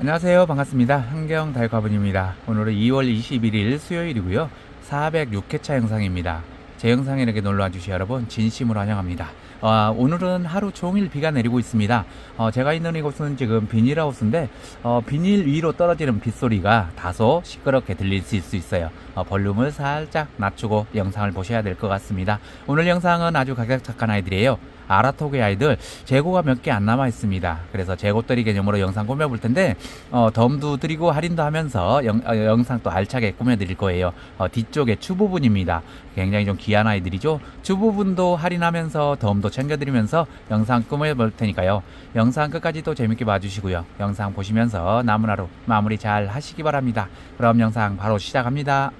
안녕하세요. 반갑습니다. 한경 달과분입니다. 오늘은 2월 21일 수요일이고요. 406회차 영상입니다. 제 영상에 이렇게 놀러와 주신 여러분 진심으로 환영합니다. 어, 오늘은 하루 종일 비가 내리고 있습니다. 어, 제가 있는 이곳은 지금 비닐하우스인데 어, 비닐 위로 떨어지는 빗소리가 다소 시끄럽게 들릴 수 있어요. 어, 볼륨을 살짝 낮추고 영상을 보셔야 될 것 같습니다. 오늘 영상은 아주 가격 착한 아이들이에요. 아라토게 아이들 재고가 몇 개 안 남아 있습니다. 그래서 재고떨이 개념으로 영상 꾸며 볼 텐데 어, 덤도 드리고 할인도 하면서 영, 어, 영상 또 알차게 꾸며 드릴 거예요. 어, 뒤쪽에 추 부분입니다. 굉장히 좀 귀한 아이들이죠. 추 부분도 할인하면서 덤도 챙겨 드리면서 영상 꾸며 볼 테니까요. 영상 끝까지 또 재밌게 봐주시고요. 영상 보시면서 남은 하루 마무리 잘 하시기 바랍니다. 그럼 영상 바로 시작합니다.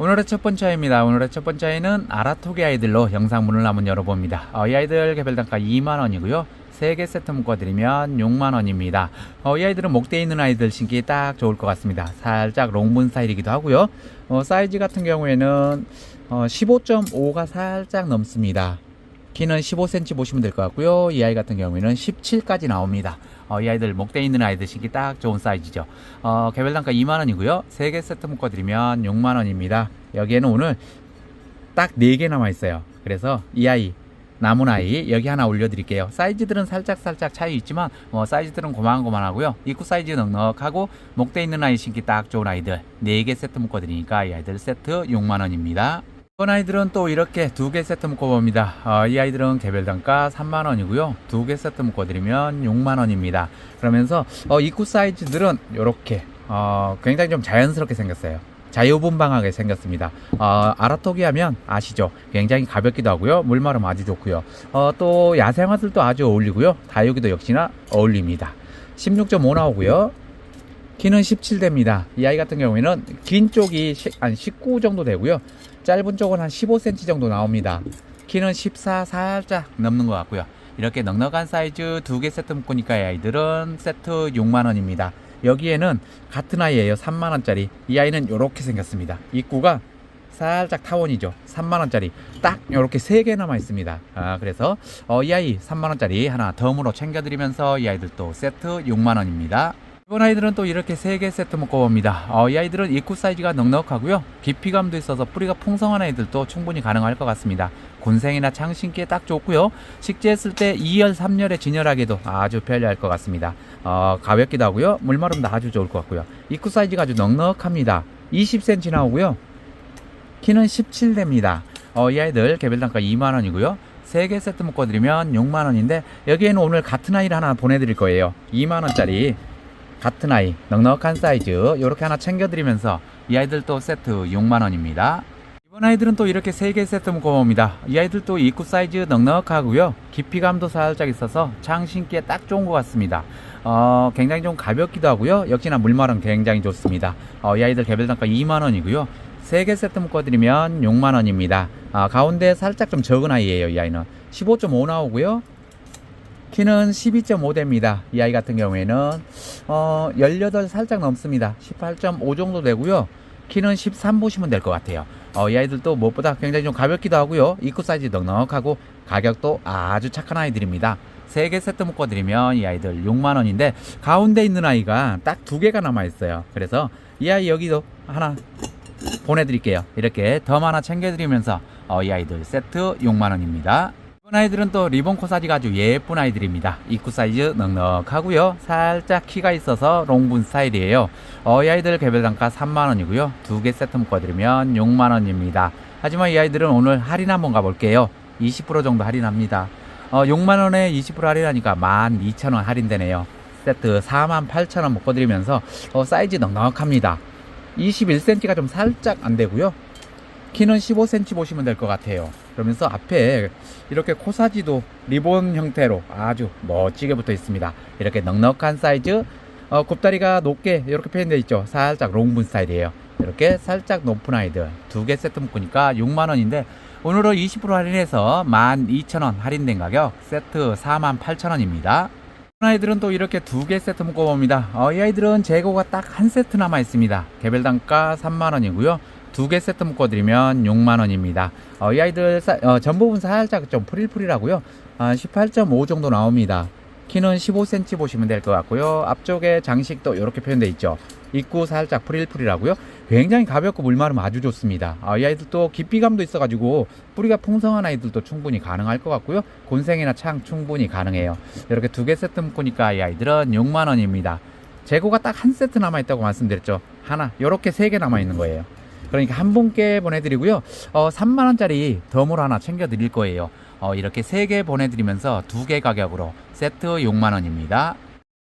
오늘의 첫 번째 아이입니다. 오늘의 첫 번째 아이는 아라토게 아이들로 영상 문을 한번 열어봅니다. 어, 이 아이들 개별 단가 2만원이고요. 3개 세트 묶어드리면 6만원입니다. 어, 이 아이들은 목대 있는 아이들 신기 딱 좋을 것 같습니다. 살짝 롱분 스타일이기도 하고요. 어, 사이즈 같은 경우에는 어, 15.5가 살짝 넘습니다. 키는 15cm 보시면 될 것 같고요. 이 아이 같은 경우에는 17까지 나옵니다. 어, 이 아이들 목대 있는 아이들 신기 딱 좋은 사이즈죠. 어, 개별 단가 2만원이고요. 3개 세트 묶어드리면 6만원입니다. 여기에는 오늘 딱 4개 남아있어요. 그래서 이 아이 남은 아이 여기 하나 올려드릴게요. 사이즈들은 살짝 살짝 차이 있지만 뭐 사이즈들은 고만고만하고요. 입구 사이즈 넉넉하고 목대 있는 아이 신기 딱 좋은 아이들 4개 세트 묶어드리니까 이 아이들 세트 6만 원입니다. 이번 아이들은 또 이렇게 두 개 세트 묶어봅니다. 어, 이 아이들은 개별 단가 3만원이고요. 두 개 세트 묶어드리면 6만원입니다. 그러면서 어, 입구 사이즈들은 이렇게 어, 굉장히 좀 자연스럽게 생겼어요. 자유분방하게 생겼습니다. 어, 아라토기 하면 아시죠? 굉장히 가볍기도 하고요. 물마름 아주 좋고요. 어, 또 야생화들도 아주 어울리고요. 다육이도 역시나 어울립니다. 16.5 나오고요. 키는 17대입니다. 이 아이 같은 경우에는 긴 쪽이 시- 한19 정도 되고요. 짧은 쪽은 한 15cm 정도 나옵니다. 키는 14 살짝 넘는 것 같고요. 이렇게 넉넉한 사이즈 두 개 세트 묶으니까 이 아이들은 세트 6만원입니다. 여기에는 같은 아이예요. 3만원짜리. 이 아이는 이렇게 생겼습니다. 입구가 살짝 타원이죠. 3만원짜리. 딱 이렇게 3개 남아 있습니다. 아, 그래서 어, 이 아이 3만원짜리 하나 덤으로 챙겨드리면서 이 아이들도 세트 6만원입니다. 이번 아이들은 또 이렇게 3개 세트 묶어봅니다. 어, 이 아이들은 입구 사이즈가 넉넉하고요. 깊이감도 있어서 뿌리가 풍성한 아이들도 충분히 가능할 것 같습니다. 곤생이나 창신기에 딱 좋고요. 식재했을 때 2열, 3열에 진열하기도 아주 편리할 것 같습니다. 어, 가볍기도 하고요. 물마름도 아주 좋을 것 같고요. 입구 사이즈가 아주 넉넉합니다. 20cm 나오고요. 키는 17대입니다. 어, 이 아이들 개별 단가 2만원이고요. 3개 세트 묶어드리면 6만원인데 여기에는 오늘 같은 아이를 하나 보내드릴 거예요. 2만원짜리 같은 아이 넉넉한 사이즈 이렇게 하나 챙겨드리면서 이 아이들도 세트 6만원입니다. 이번 아이들은 또 이렇게 3개 세트 묶어봅니다. 이 아이들도 입구 사이즈 넉넉하고요. 깊이감도 살짝 있어서 창 신기에 딱 좋은 것 같습니다. 어, 굉장히 좀 가볍기도 하고요. 역시나 물말은 굉장히 좋습니다. 어, 이 아이들 개별 단가 2만원이고요. 3개 세트 묶어드리면 6만원입니다. 아, 가운데 살짝 좀 적은 아이예요. 이 아이는 15.5 나오고요. 키는 12.5대입니다. 이 아이 같은 경우에는 어, 18 살짝 넘습니다. 18.5 정도 되고요. 키는 13 보시면 될 것 같아요. 어, 이 아이들도 무엇보다 굉장히 좀 가볍기도 하고요. 입구 사이즈 넉넉하고 가격도 아주 착한 아이들입니다. 3개 세트 묶어드리면 이 아이들 6만원인데 가운데 있는 아이가 딱 두 개가 남아있어요. 그래서 이 아이 여기도 하나 보내드릴게요. 이렇게 덤 하나 챙겨드리면서 어, 이 아이들 세트 6만원입니다. 이번 아이들은 또 리본 코사지가 아주 예쁜 아이들입니다. 입구 사이즈 넉넉하고요. 살짝 키가 있어서 롱분 스타일이에요. 어, 이 아이들 개별 단가 3만원이고요. 두 개 세트 묶어드리면 6만원입니다. 하지만 이 아이들은 오늘 할인 한번 가볼게요. 20% 정도 할인합니다. 어, 6만원에 20% 할인하니까 12,000원 할인되네요. 세트 48,000원 묶어드리면서 어, 사이즈 넉넉합니다. 21cm가 좀 살짝 안 되고요. 키는 15cm 보시면 될 것 같아요. 그러면서 앞에 이렇게 코사지도 리본 형태로 아주 멋지게 붙어 있습니다. 이렇게 넉넉한 사이즈, 어, 굽다리가 높게 이렇게 표현되어 있죠. 살짝 롱분 스타일이에요. 이렇게 살짝 높은 아이들 두 개 세트 묶으니까 6만원인데 오늘은 20% 할인해서 12,000원 할인된 가격 세트 48,000원입니다. 아이들은 또 이렇게 두 개 세트 묶어봅니다. 어, 이 아이들은 재고가 딱 한 세트 남아 있습니다. 개별 단가 3만원이고요. 두 개 세트 묶어드리면 6만원입니다. 어, 이 아이들 사- 어, 전 부분 살짝 좀 프릴프릴하고요. 아, 18.5 정도 나옵니다. 키는 15cm 보시면 될 것 같고요. 앞쪽에 장식도 이렇게 표현되어 있죠. 입구 살짝 프릴프릴하고요. 굉장히 가볍고 물마름 아주 좋습니다. 아, 이 아이들도 깊이감도 있어가지고 뿌리가 풍성한 아이들도 충분히 가능할 것 같고요. 곤생이나 창 충분히 가능해요. 이렇게 두 개 세트 묶으니까 이 아이들은 6만 원입니다. 재고가 딱 한 세트 남아 있다고 말씀드렸죠. 하나, 이렇게 세 개 남아 있는 거예요. 그러니까 한 분께 보내드리고요. 어, 3만 원짜리 덤을 하나 챙겨드릴 거예요. 어, 이렇게 세 개 보내드리면서 두 개 가격으로 세트 6만 원입니다.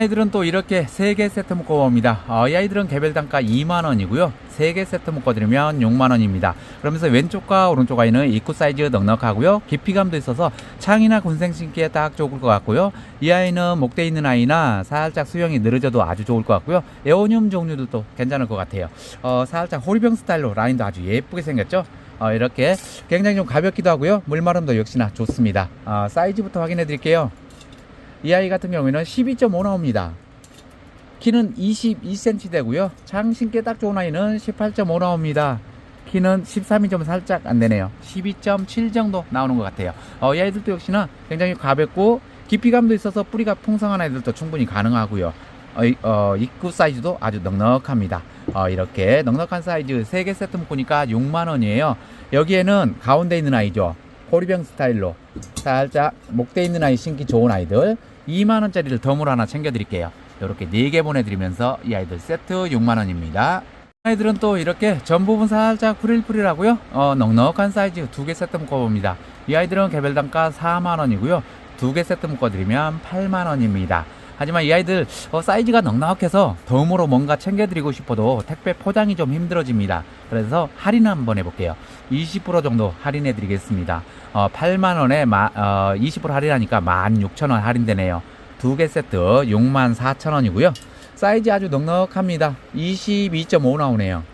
아이들은 또 이렇게 세개 세트 묶어봅니다. 어, 이 아이들은 개별 단가 2만 원이고요. 세개 세트 묶어드리면 6만 원입니다. 그러면서 왼쪽과 오른쪽 아이는 입구 사이즈 넉넉하고요. 깊이감도 있어서 창이나 군생 신기에 딱 좋을 것 같고요. 이 아이는 목대 있는 아이나 살짝 수영이 느려져도 아주 좋을 것 같고요. 에오늄 종류들도 괜찮을 것 같아요. 어, 살짝 호리병 스타일로 라인도 아주 예쁘게 생겼죠. 어, 이렇게 굉장히 좀 가볍기도 하고요. 물마름도 역시나 좋습니다. 어, 사이즈부터 확인해 드릴게요. 이 아이 같은 경우에는 12.5 나옵니다. 키는 22cm 되고요. 장 신기 딱 좋은 아이는 18.5 나옵니다. 키는 13이 좀 살짝 안 되네요. 12.7 정도 나오는 것 같아요. 어, 이 아이들도 역시나 굉장히 가볍고 깊이감도 있어서 뿌리가 풍성한 아이들도 충분히 가능하고요. 어, 이- 어, 입구 사이즈도 아주 넉넉합니다. 어, 이렇게 넉넉한 사이즈 3개 세트 묶으니까 6만원이에요. 여기에는 가운데 있는 아이죠. 호리병 스타일로 살짝 목대 있는 아이 신기 좋은 아이들 2만원짜리를 덤으로 하나 챙겨드릴게요. 이렇게 4개 보내드리면서 이 아이들 세트 6만원입니다. 아이들은 또 이렇게 전 부분 살짝 프릴프릴하고요. 어, 넉넉한 사이즈 두 개 세트 묶어봅니다. 이 아이들은 개별 단가 4만원이고요. 두 개 세트 묶어드리면 8만원입니다. 하지만 이 아이들 어, 사이즈가 넉넉해서 덤으로 뭔가 챙겨드리고 싶어도 택배 포장이 좀 힘들어집니다. 그래서 할인 한번 해볼게요. 20% 정도 할인해 드리겠습니다. 어, 8만원에 어, 20% 할인하니까 16,000원 할인되네요. 두 개 세트 64,000원이고요. 사이즈 아주 넉넉합니다. 22.5 나오네요.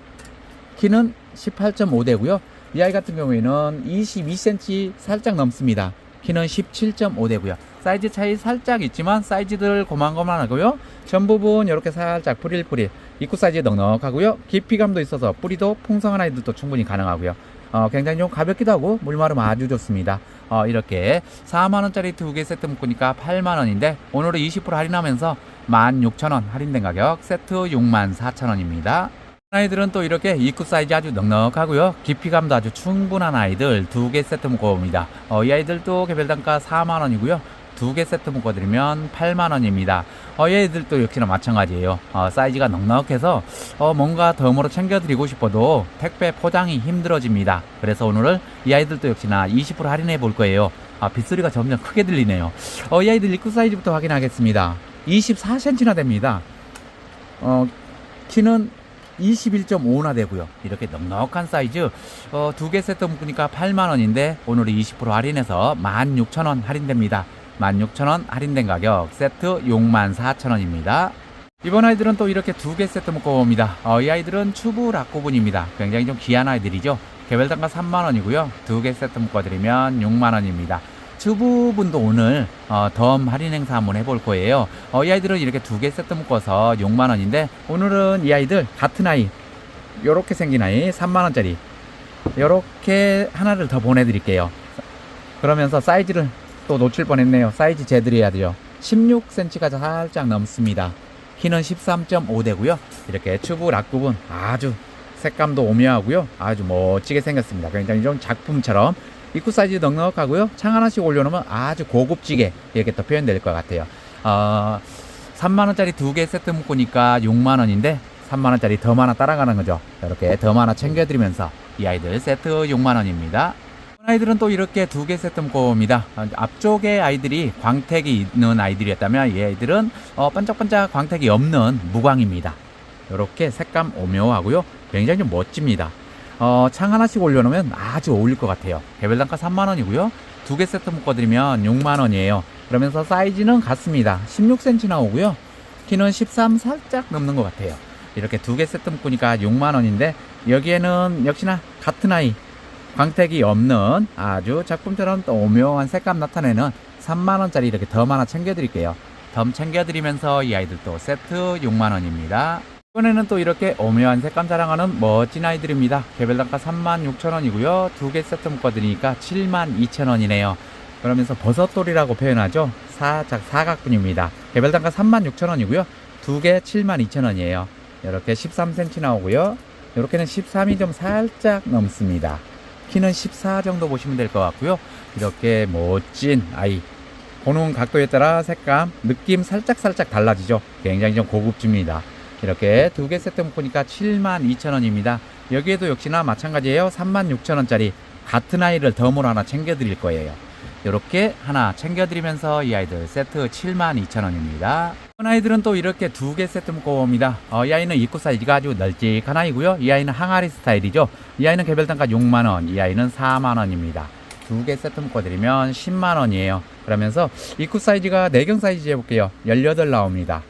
키는 18.5 되고요. 이 아이 같은 경우에는 22cm 살짝 넘습니다. 키는 17.5 되고요. 사이즈 차이 살짝 있지만 사이즈들 고만고만하고요. 전 부분 이렇게 살짝 프릴프릴 입구 사이즈 넉넉하고요. 깊이감도 있어서 뿌리도 풍성한 아이들도 충분히 가능하고요. 어, 굉장히 좀 가볍기도 하고 물마름 아주 좋습니다. 어, 이렇게 4만원짜리 두 개 세트 묶으니까 8만원인데 오늘은 20% 할인하면서 16,000원 할인된 가격 세트 64,000원입니다. 아이들은 또 이렇게 입구 사이즈 아주 넉넉하고요. 깊이감도 아주 충분한 아이들 두 개 세트 묶어봅니다. 어, 이 아이들도 개별 단가 4만원이고요. 두 개 세트 묶어드리면 8만원입니다. 어, 이 아이들도 역시나 마찬가지예요. 어, 사이즈가 넉넉해서 어, 뭔가 덤으로 챙겨드리고 싶어도 택배 포장이 힘들어집니다. 그래서 오늘은 이 아이들도 역시나 20% 할인해 볼 거예요. 아, 빗소리가 점점 크게 들리네요. 어, 이 아이들 입구 사이즈부터 확인하겠습니다. 24cm나 됩니다. 어, 키는 21.5나 되고요. 이렇게 넉넉한 사이즈 어, 두 개 세트 묶으니까 8만 원인데 오늘은 20% 할인해서 16,000원 할인됩니다. 16,000원 할인된 가격 세트 64,000원입니다. 이번 아이들은 또 이렇게 두 개 세트 묶어봅니다. 어, 이 아이들은 추부 락구분입니다. 굉장히 좀 귀한 아이들이죠. 개별 단가 3만 원이고요. 두 개 세트 묶어드리면 6만 원입니다. 추부분도 오늘 어, 덤 할인 행사 한번 해볼 거예요. 어, 이 아이들은 이렇게 두 개 세트 묶어서 6만 원인데 오늘은 이 아이들 같은 아이 요렇게 생긴 아이 3만 원짜리 요렇게 하나를 더 보내드릴게요. 그러면서 사이즈를 또 놓칠 뻔했네요. 사이즈 재드려야 돼요. 16cm가 살짝 넘습니다. 키는 13.5 되고요. 이렇게 추부 락구분 아주 색감도 오묘하고요. 아주 멋지게 생겼습니다. 굉장히 좀 작품처럼 입구 사이즈 넉넉하고요. 창 하나씩 올려놓으면 아주 고급지게 이렇게 또 표현될 것 같아요. 어, 3만원짜리 두 개 세트 묶으니까 6만원인데 3만원짜리 더 하나 따라가는 거죠. 이렇게 더 하나 챙겨드리면서 이 아이들 세트 6만원입니다. 아이들은 또 이렇게 두 개 세트 묶어옵니다. 어, 앞쪽에 아이들이 광택이 있는 아이들이었다면 이 아이들은 어, 반짝반짝 광택이 없는 무광입니다. 이렇게 색감 오묘하고요. 굉장히 좀 멋집니다. 어, 창 하나씩 올려놓으면 아주 어울릴 것 같아요. 개별 단가 3만원이고요. 두 개 세트 묶어드리면 6만원이에요. 그러면서 사이즈는 같습니다. 16cm 나오고요. 키는 13 살짝 넘는 것 같아요. 이렇게 두 개 세트 묶으니까 6만원인데 여기에는 역시나 같은 아이 광택이 없는 아주 작품처럼 또 오묘한 색감 나타내는 3만원짜리 이렇게 덤 하나 챙겨드릴게요. 덤 챙겨드리면서 이 아이들도 세트 6만원입니다. 이번에는 또 이렇게 오묘한 색감 자랑하는 멋진 아이들입니다. 개별 단가 36,000원이고요. 두 개 세트 묶어드리니까 72,000원이네요. 그러면서 버섯돌이라고 표현하죠. 살짝 사각분입니다. 개별 단가 36,000원이고요. 두 개 72,000원이에요. 이렇게 13cm 나오고요. 이렇게는 13이 좀 살짝 넘습니다. 키는 14 정도 보시면 될 것 같고요. 이렇게 멋진 아이. 보는 각도에 따라 색감, 느낌 살짝살짝 달라지죠. 굉장히 좀 고급집니다. 이렇게 두 개 세트 묶으니까 72,000원입니다. 여기에도 역시나 마찬가지예요. 36,000원짜리 같은 아이를 덤으로 하나 챙겨드릴 거예요. 이렇게 하나 챙겨드리면서 이 아이들 세트 72,000원입니다. 이번 아이들은 또 이렇게 두 개 세트 묶어봅니다. 어, 이 아이는 입구 사이즈가 아주 널찍한 아이고요. 이 아이는 항아리 스타일이죠. 이 아이는 개별 단가 6만원, 이 아이는 4만원입니다. 두 개 세트 묶어드리면 10만원이에요. 그러면서 입구 사이즈가 내경 사이즈 해볼게요. 18 나옵니다.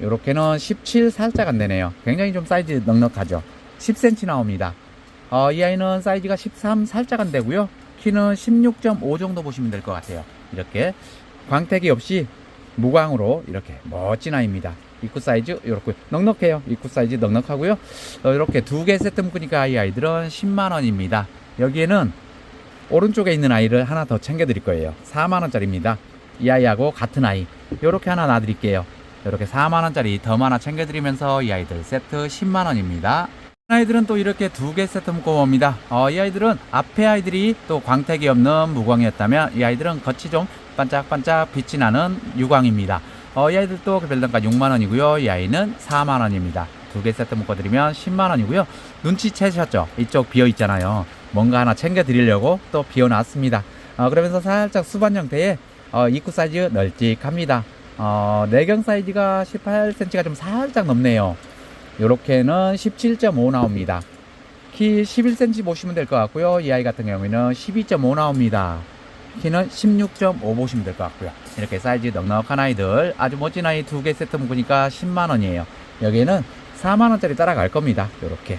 요렇게는 17 살짝 안 되네요. 굉장히 좀 사이즈 넉넉하죠. 10cm 나옵니다. 어, 이 아이는 사이즈가 13 살짝 안 되고요. 키는 16.5 정도 보시면 될 것 같아요. 이렇게 광택이 없이 무광으로 이렇게 멋진 아이입니다. 입구 사이즈 이렇게 넉넉해요. 입구 사이즈 넉넉하고요. 어, 이렇게 두 개 세트 묶으니까 이 아이들은 10만 원입니다. 여기에는 오른쪽에 있는 아이를 하나 더 챙겨 드릴 거예요. 4만 원짜리입니다. 이 아이하고 같은 아이. 요렇게 하나 놔 드릴게요. 이렇게 4만 원짜리 더 하나 챙겨 드리면서 이 아이들 세트 10만 원입니다. 아이들은 또 이렇게 두 개 세트 묶어봅니다. 어, 이 아이들은 앞에 아이들이 또 광택이 없는 무광이었다면 이 아이들은 겉이 좀 반짝반짝 빛이 나는 유광입니다. 어, 이 아이들도 별단가 6만원이고요. 이 아이는 4만원입니다. 두 개 세트 묶어드리면 10만원이고요. 눈치채셨죠? 이쪽 비어있잖아요. 뭔가 하나 챙겨드리려고 또 비워놨습니다. 어, 그러면서 살짝 수반 형태의 어, 입구 사이즈 널찍합니다. 어, 내경 사이즈가 18cm가 좀 살짝 넘네요. 요렇게는 17.5 나옵니다. 키 11cm 보시면 될 것 같고요. 이 아이 같은 경우에는 12.5 나옵니다. 키는 16.5 보시면 될 것 같고요. 이렇게 사이즈 넉넉한 아이들 아주 멋진 아이 두 개 세트 묶으니까 10만 원이에요. 여기에는 4만 원짜리 따라갈 겁니다. 요렇게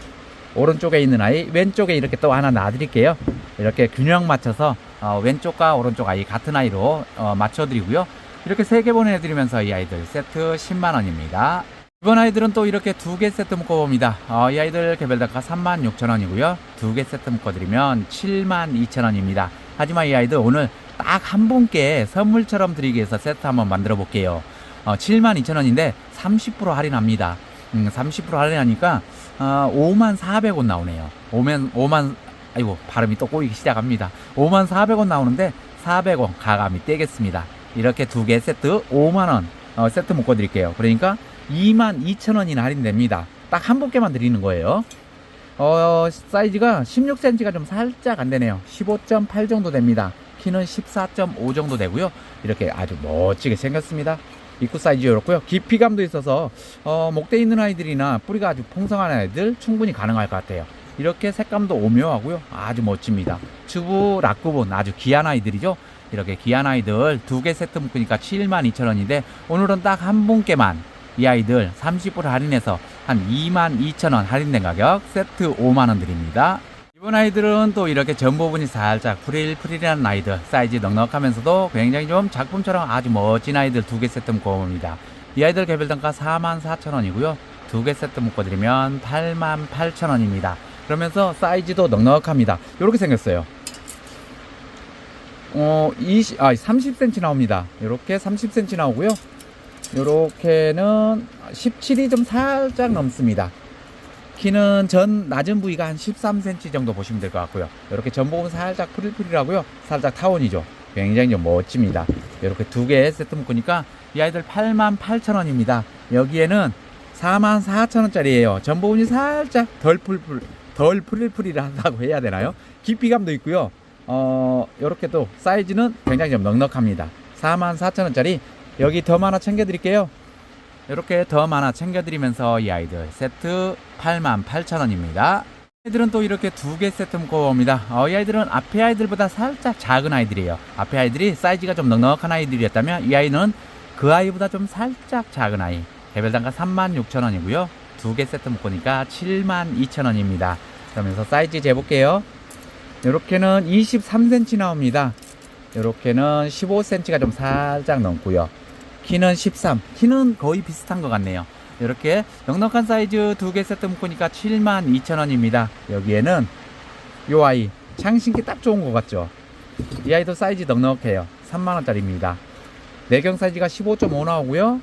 오른쪽에 있는 아이 왼쪽에 이렇게 또 하나 놔드릴게요. 이렇게 균형 맞춰서 어, 왼쪽과 오른쪽 아이 같은 아이로 어, 맞춰드리고요. 이렇게 세개 보내드리면서 이 아이들 세트 10만 원입니다. 이번 아이들은 또 이렇게 두 개 세트 묶어봅니다. 어, 이 아이들 개별 단가 36,000원이고요. 두 개 세트 묶어드리면 72,000원입니다. 하지만 이 아이들 오늘 딱 한 분께 선물처럼 드리기 위해서 세트 한번 만들어 볼게요. 어, 72,000원인데 30% 할인합니다. 음, 30% 할인하니까 어, 5만 400원 나오네요. 5만 5만 아이고 발음이 또 꼬이기 시작합니다. 5만 400원 나오는데 400원 가감이 떼겠습니다. 이렇게 두 개 세트 5만 원 어, 세트 묶어 드릴게요. 그러니까 2만 2천 원이나 할인됩니다. 딱 한 분께만 드리는 거예요. 어, 사이즈가 16cm가 좀 살짝 안 되네요. 15.8 정도 됩니다. 키는 14.5 정도 되고요. 이렇게 아주 멋지게 생겼습니다. 입구 사이즈 이렇고요. 깊이감도 있어서 어, 목대 있는 아이들이나 뿌리가 아주 풍성한 아이들 충분히 가능할 것 같아요. 이렇게 색감도 오묘하고요. 아주 멋집니다. 튜브 락구본 아주 귀한 아이들이죠. 이렇게 귀한 아이들 두 개 세트 묶으니까 72,000원인데 오늘은 딱 한 분께만 이 아이들 30% 할인해서 한 22,000원 할인된 가격 세트 5만원 드립니다. 이번 아이들은 또 이렇게 전 부분이 살짝 프릴프릴한 아이들 사이즈 넉넉하면서도 굉장히 좀 작품처럼 아주 멋진 아이들 두 개 세트 묶어봅니다. 이 아이들 개별 단가 44,000원이고요. 두 개 세트 묶어드리면 88,000원입니다. 그러면서 사이즈도 넉넉합니다. 이렇게 생겼어요. 어, 20, 아, 30cm 나옵니다. 이렇게 30cm 나오고요. 요렇게는 17이 좀 살짝 넘습니다. 키는 전 낮은 부위가 한 13cm 정도 보시면 될 것 같고요. 이렇게 전 부분 살짝 프릴프릴하고요. 살짝 타원이죠. 굉장히 좀 멋집니다. 이렇게 두 개 세트 묶으니까 이 아이들 88,000원입니다. 여기에는 44,000원짜리예요. 전 부분이 살짝 덜 풀풀 덜 프릴프릴하다고 해야 되나요? 깊이감도 있고요. 어, 요렇게 또 사이즈는 굉장히 좀 넉넉합니다. 44,000원짜리 여기 더 하나 챙겨드릴게요. 이렇게 더 하나 챙겨드리면서 이 아이들 세트 88,000원입니다. 아이들은 또 이렇게 두 개 세트 묶어봅니다. 어, 이 아이들은 앞에 아이들보다 살짝 작은 아이들이에요. 앞에 아이들이 사이즈가 좀 넉넉한 아이들이었다면 이 아이는 그 아이보다 좀 살짝 작은 아이. 개별 단가 36,000원이고요. 두 개 세트 묶으니까 72,000원입니다. 그러면서 사이즈 재볼게요. 이렇게는 23cm 나옵니다. 이렇게는 15cm가 좀 살짝 넘고요. 키는 13. 키는 거의 비슷한 것 같네요. 이렇게 넉넉한 사이즈 두 개 세트 묶으니까 72,000원입니다. 여기에는 요 아이 창신기 딱 좋은 것 같죠? 이 아이도 사이즈 넉넉해요. 3만원짜리입니다. 내경 사이즈가 15.5 나오고요.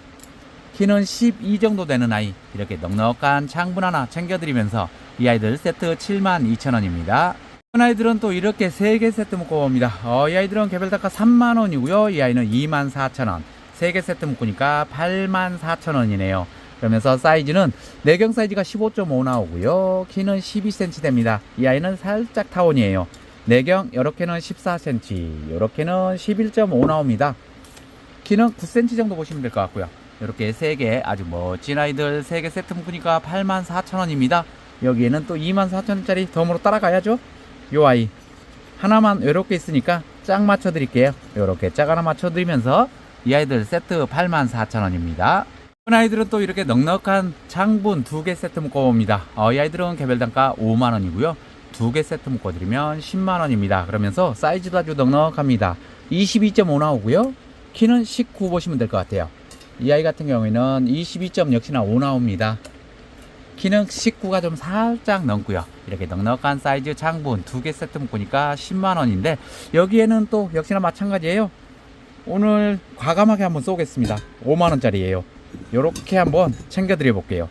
키는 12 정도 되는 아이 이렇게 넉넉한 창분 하나 챙겨드리면서 이 아이들 세트 72,000원입니다. 아이들은 또 이렇게 3개 세트 묶어 봅니다. 어, 이 아이들은 개별 단가 3만원이고요. 이 아이는 24,000원. 3개 세트 묶으니까 84,000원이네요. 그러면서 사이즈는 내경 사이즈가 15.5 나오고요. 키는 12cm 됩니다. 이 아이는 살짝 타원이에요. 내경 이렇게는 14cm, 이렇게는 11.5 나옵니다. 키는 9cm 정도 보시면 될 것 같고요. 이렇게 3개 아주 멋진 아이들 3개 세트 묶으니까 84,000원입니다. 여기에는 또 24,000원짜리 덤으로 따라가야죠. 요 아이 하나만 이렇게 있으니까 짝 맞춰 드릴게요. 이렇게 짝 하나 맞춰 드리면서 이 아이들 세트 84,000원입니다. 큰 아이들은 또 이렇게 넉넉한 창분 두 개 세트 묶어봅니다. 어, 이 아이들은 개별 단가 5만원이고요. 두 개 세트 묶어드리면 10만원입니다. 그러면서 사이즈도 아주 넉넉합니다. 22.5 나오고요. 키는 19 보시면 될 것 같아요. 이 아이 같은 경우에는 22점 역시나 5 나옵니다. 키는 19가 좀 살짝 넘고요. 이렇게 넉넉한 사이즈 창분 두 개 세트 묶으니까 10만원인데 여기에는 또 역시나 마찬가지예요. 오늘 과감하게 한번 쏘겠습니다. 5만원짜리예요. 요렇게 한번 챙겨드려 볼게요.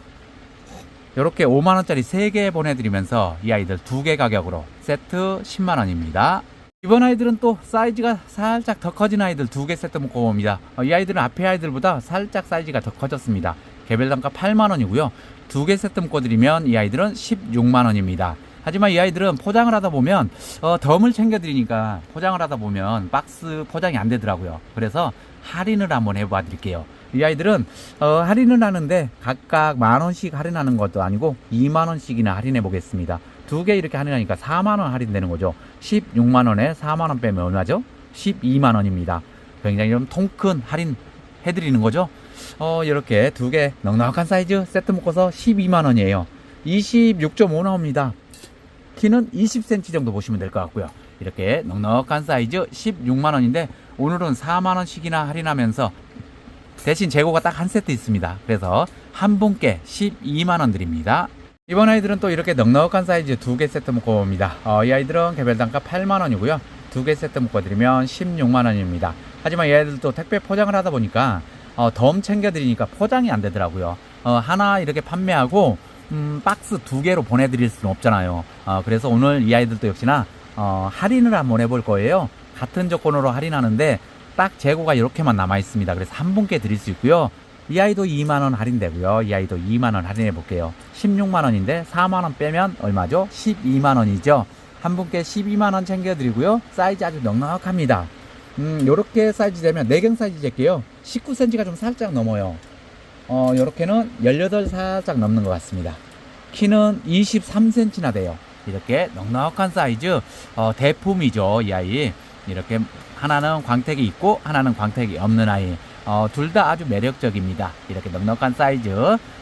요렇게 5만원짜리 3개 보내드리면서 이 아이들 두개 가격으로 세트 10만원입니다. 이번 아이들은 또 사이즈가 살짝 더 커진 아이들 두개 세트 묶어 봅니다. 어, 이 아이들은 앞에 아이들보다 살짝 사이즈가 더 커졌습니다. 개별 단가 8만원이고요. 두 개 세트 묶어드리면 이 아이들은 16만원입니다. 하지만 이 아이들은 포장을 하다 보면 어, 덤을 챙겨드리니까 포장을 하다 보면 박스 포장이 안 되더라고요. 그래서 할인을 한번 해봐 드릴게요. 이 아이들은 어, 할인을 하는데 각각 만 원씩 할인하는 것도 아니고 2만 원씩이나 할인해 보겠습니다. 두 개 이렇게 할인하니까 4만 원 할인되는 거죠. 16만 원에 4만 원 빼면 얼마죠? 12만 원입니다. 굉장히 좀 통 큰 할인 해드리는 거죠. 어, 이렇게 두 개 넉넉한 사이즈 세트 묶어서 12만 원이에요. 26.5 나옵니다. 키는 20cm 정도 보시면 될 것 같고요. 이렇게 넉넉한 사이즈 16만 원인데 오늘은 4만 원씩이나 할인하면서 대신 재고가 딱 한 세트 있습니다. 그래서 한 분께 12만 원 드립니다. 이번 아이들은 또 이렇게 넉넉한 사이즈 두 개 세트 묶어봅니다. 어, 이 아이들은 개별 단가 8만 원이고요. 두 개 세트 묶어드리면 16만 원입니다. 하지만 이 아이들도 택배 포장을 하다 보니까 어, 덤 챙겨드리니까 포장이 안 되더라고요. 어, 하나 이렇게 판매하고 음, 박스 두 개로 보내드릴 수는 없잖아요. 어, 그래서 오늘 이 아이들도 역시나 어, 할인을 한번 해볼 거예요. 같은 조건으로 할인하는데 딱 재고가 이렇게만 남아 있습니다. 그래서 한 분께 드릴 수 있고요. 이 아이도 2만 원 할인되고요. 이 아이도 2만 원 할인해 볼게요. 16만 원인데 4만 원 빼면 얼마죠? 12만 원이죠. 한 분께 12만 원 챙겨 드리고요. 사이즈 아주 넉넉합니다. 음, 요렇게 사이즈 되면 내경 사이즈 될게요. 19cm가 좀 살짝 넘어요. 어, 요렇게는 18 살짝 넘는 것 같습니다. 키는 23cm나 돼요. 이렇게 넉넉한 사이즈, 어, 대품이죠, 이 아이. 이렇게 하나는 광택이 있고, 하나는 광택이 없는 아이. 어, 둘 다 아주 매력적입니다. 이렇게 넉넉한 사이즈.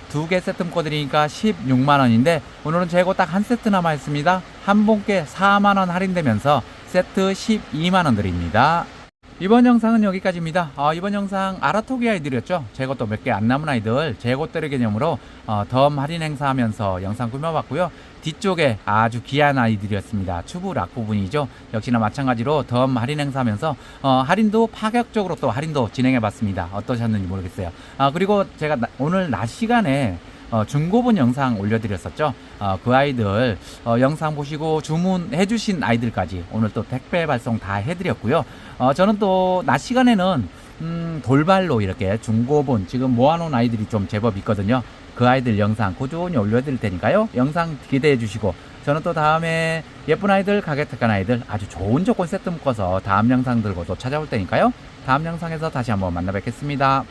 두 개 세트 묶어드리니까 16만원인데, 오늘은 재고 딱 한 세트 남아있습니다. 한 분께 4만원 할인되면서 세트 12만원 드립니다. 이번 영상은 여기까지입니다. 어, 이번 영상 아라토기 아이들이었죠. 재고 또몇개 안 남은 아이들 재고 때리 개념으로 어, 덤 할인 행사하면서 영상 꾸며봤고요. 뒤쪽에 아주 귀한 아이들이었습니다. 추부 락 부분이죠. 역시나 마찬가지로 덤 할인 행사하면서 어, 할인도 파격적으로 또 할인도 진행해봤습니다. 어떠셨는지 모르겠어요. 아, 그리고 제가 나- 오늘 낮 시간에 어, 중고본 영상 올려드렸었죠. 어, 그 아이들 어, 영상 보시고 주문해주신 아이들까지 오늘 또 택배 발송 다 해드렸고요. 어, 저는 또 낮 시간에는 음, 돌발로 이렇게 중고본 지금 모아놓은 아이들이 좀 제법 있거든요. 그 아이들 영상 꾸준히 올려드릴 테니까요. 영상 기대해 주시고 저는 또 다음에 예쁜 아이들 가격 택한 아이들 아주 좋은 조건 세트 묶어서 다음 영상 들고 또 찾아올 테니까요. 다음 영상에서 다시 한번 만나 뵙겠습니다.